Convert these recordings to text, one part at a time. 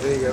There you go.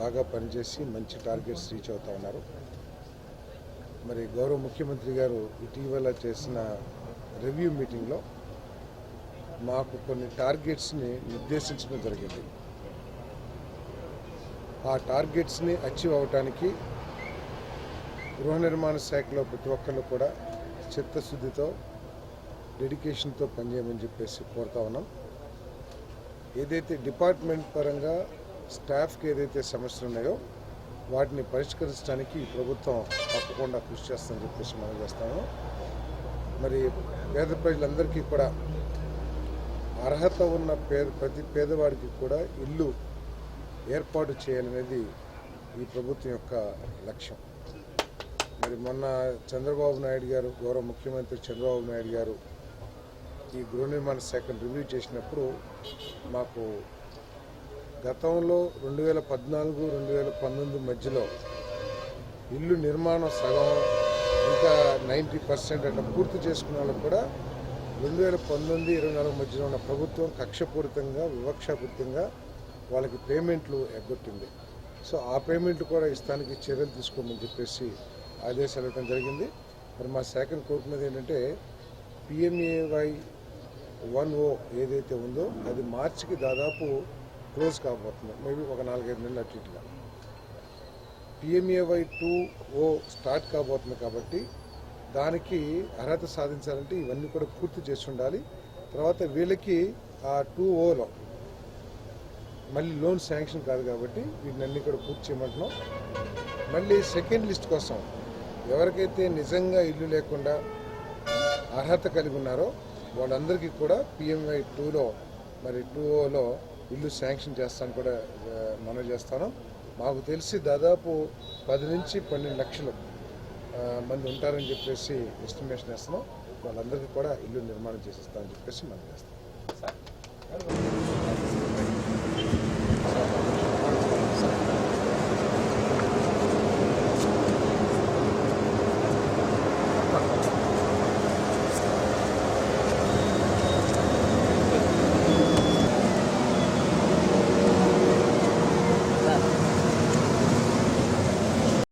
బాగా పనిచేసి మంచి టార్గెట్స్ రీచ్ అవుతా ఉన్నారు. మరి గౌరవ ముఖ్యమంత్రి గారు ఇటీవల చేసిన రివ్యూ మీటింగ్లో మాకు కొన్ని టార్గెట్స్ని నిర్దేశించడం జరిగింది. ఆ టార్గెట్స్ని అచీవ్ అవటానికి గృహ నిర్మాణ శాఖలో ప్రతి ఒక్కళ్ళు కూడా చిత్తశుద్ధితో డెడికేషన్తో పనిచేయమని చెప్పేసి కోరుతా ఉన్నాం. ఏదైతే డిపార్ట్మెంట్ పరంగా స్టాఫ్కి ఏదైతే సమస్యలు ఉన్నాయో వాటిని పరిష్కరించడానికి ప్రభుత్వం తప్పకుండా కృషి చేస్తుందని చెప్పేసి మనం చేస్తాము. మరి పేద ప్రజలందరికీ కూడా అర్హత ఉన్న పేద ప్రతి పేదవాడికి కూడా ఇల్లు ఏర్పాటు చేయాలనేది ఈ ప్రభుత్వం యొక్క లక్ష్యం. మరి మొన్న చంద్రబాబు నాయుడు గారు గౌరవ ముఖ్యమంత్రి చంద్రబాబు నాయుడు గారు ఈ గృహ నిర్మాణ శాఖను రివ్యూ చేసినప్పుడు మాకు గతంలో రెండు వేల పద్నాలుగు రెండు వేల పంతొమ్మిది మధ్యలో ఇల్లు నిర్మాణం సగం ఇంకా నైంటీ పర్సెంట్ అట్లా పూర్తి చేసుకున్న వాళ్ళకు కూడా రెండు వేల పంతొమ్మిది ఇరవై నాలుగు మధ్యలో ఉన్న ప్రభుత్వం కక్షపూరితంగా వివక్షపూరితంగా వాళ్ళకి పేమెంట్లు ఎగ్గొట్టింది. సో ఆ పేమెంట్లు కూడా ఇస్తానికి చర్యలు తీసుకోమని చెప్పేసి ఆదేశాలు ఇవ్వడం జరిగింది. మరి మా శాఖను కోరుకున్నది ఏంటంటే పిఎంఏవై వన్ ఓ ఏదైతే ఉందో అది మార్చికి దాదాపు క్లోజ్ కాబోతుంది. మేబీ ఒక నాలుగైదు నెలలు అటు ఇటుగా. పిఎంఏవై టూ ఓ స్టార్ట్ కాబోతుంది కాబట్టి దానికి అర్హత సాధించాలంటే ఇవన్నీ కూడా పూర్తి చేసి ఉండాలి. తర్వాత వీళ్ళకి ఆ టూ ఓలో మళ్ళీ లోన్ శాంక్షన్ కాదు కాబట్టి వీటిని కూడా పూర్తి చేయమంటున్నాం. మళ్ళీ సెకండ్ లిస్ట్ కోసం ఎవరికైతే నిజంగా ఇల్లు లేకుండా అర్హత కలిగి ఉన్నారో వాళ్ళందరికీ కూడా పిఎంఐ టూలో మరి టూ ఓలో ఇల్లు శాంక్షన్ చేస్తాను కూడా మనం చేస్తాను. మాకు తెలిసి దాదాపు పది నుంచి పన్నెండు లక్షలు మంది ఉంటారని చెప్పేసి ఎస్టిమేషన్ వేస్తున్నాం. వాళ్ళందరికీ కూడా ఇల్లు నిర్మాణం చేసిస్తామని చెప్పేసి మనం చేస్తాం.